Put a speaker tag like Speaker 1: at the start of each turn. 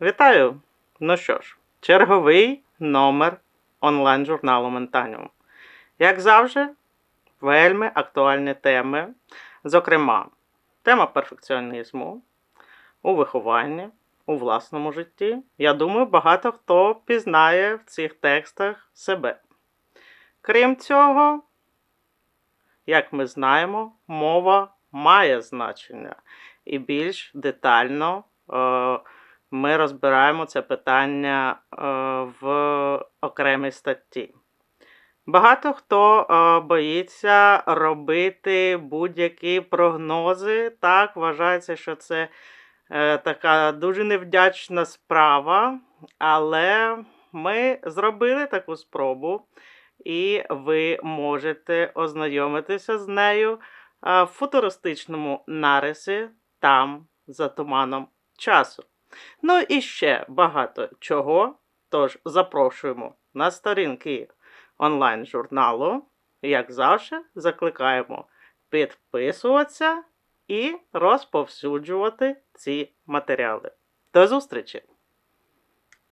Speaker 1: Вітаю! Ну що ж, черговий номер онлайн-журналу Ментаніум. Як завжди, вельми актуальні теми. Зокрема, тема перфекціонізму у вихованні, у власному житті. Я думаю, багато хто пізнає в цих текстах себе. Крім цього, як ми знаємо, мова має значення. І більш детально е, ми розбираємо це питання е, в окремій статті. Багато хто е, боїться робити будь-які прогнози. Так, вважається, що це е, така дуже невдячна справа, але ми зробили таку спробу, і ви можете ознайомитися з нею в футуристичному нарисі там, за туманом часу. Ну і ще багато чого. Тож запрошуємо на сторінки онлайн-журналу. Як завжди, закликаємо підписуватися і розповсюджувати ці матеріали. До зустрічі!